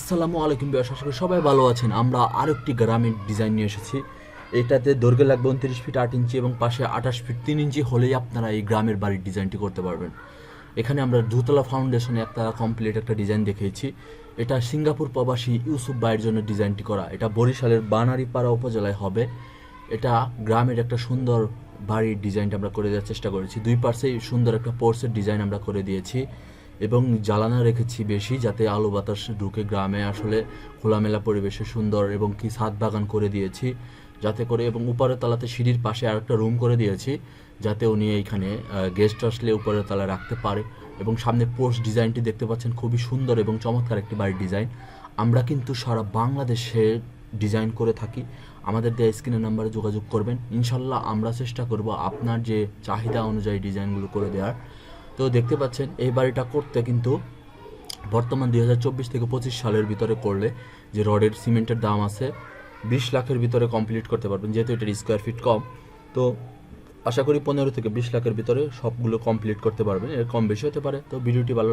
আসসালামু আলাইকুম বিয়াস করি সবাই ভালো আছেন। আমরা আরেকটি গ্রামের ডিজাইন নিয়ে এসেছি। এটাতে দৈর্ঘ্য লাগবে উনত্রিশ ফিট আট ইঞ্চি এবং পাশে আঠাশ ফিট তিন ইঞ্চি হলেই আপনারা এই গ্রামের বাড়ির ডিজাইনটি করতে পারবেন। এখানে আমরা দুতলা ফাউন্ডেশনে একটা কমপ্লিট একটা ডিজাইন দেখিয়েছি। এটা সিঙ্গাপুর প্রবাসী ইউসুফ ভাইয়ের জন্য ডিজাইনটি করা। এটা বরিশালের বানারীপাড়া উপজেলায় হবে। এটা গ্রামের একটা সুন্দর বাড়ির ডিজাইনটা আমরা করে দেওয়ার চেষ্টা করেছি। দুই পাশেই সুন্দর একটা পোর্সের ডিজাইন আমরা করে দিয়েছি। এবং জ্বালানা রেখেছি বেশি যাতে আলো বাতাস ঢুকে গ্রামে। আসলে খোলামেলা পরিবেশে সুন্দর এবং কি ছাদ বাগান করে দিয়েছি, যাতে করে এবং উপরের তলাতে সিঁড়ির পাশে আরেকটা রুম করে দিয়েছি, যাতে উনি এইখানে গেস্ট আসলে উপরের তলায় রাখতে পারে এবং সামনে পোস্ট ডিজাইনটি দেখতে পাচ্ছেন খুবই সুন্দর এবং চমৎকার একটি বাড়ির ডিজাইন। আমরা কিন্তু সারা বাংলাদেশে ডিজাইন করে থাকি। আমাদের দেওয়া স্ক্রিনের নাম্বারে যোগাযোগ করবেন। ইনশাল্লাহ আমরা চেষ্টা করব আপনার যে চাহিদা অনুযায়ী ডিজাইনগুলো করে দেওয়ার। তো দেখতে পাচ্ছেন, এই বাড়িটা করতে কিন্তু বর্তমান দুই হাজার চব্বিশ থেকে পঁচিশ সালের ভিতরে করলে যে রডের সিমেন্টের দাম আছে বিশ লাখের ভিতরে কমপ্লিট করতে পারবেন, যেহেতু এটার স্কোয়ার ফিট কম। তো আশা করি পনেরো থেকে বিশ লাখের ভিতরে সবগুলো কমপ্লিট করতে পারবেন, এর কম বেশি হতে পারে। তো ভিডিওটি ভালো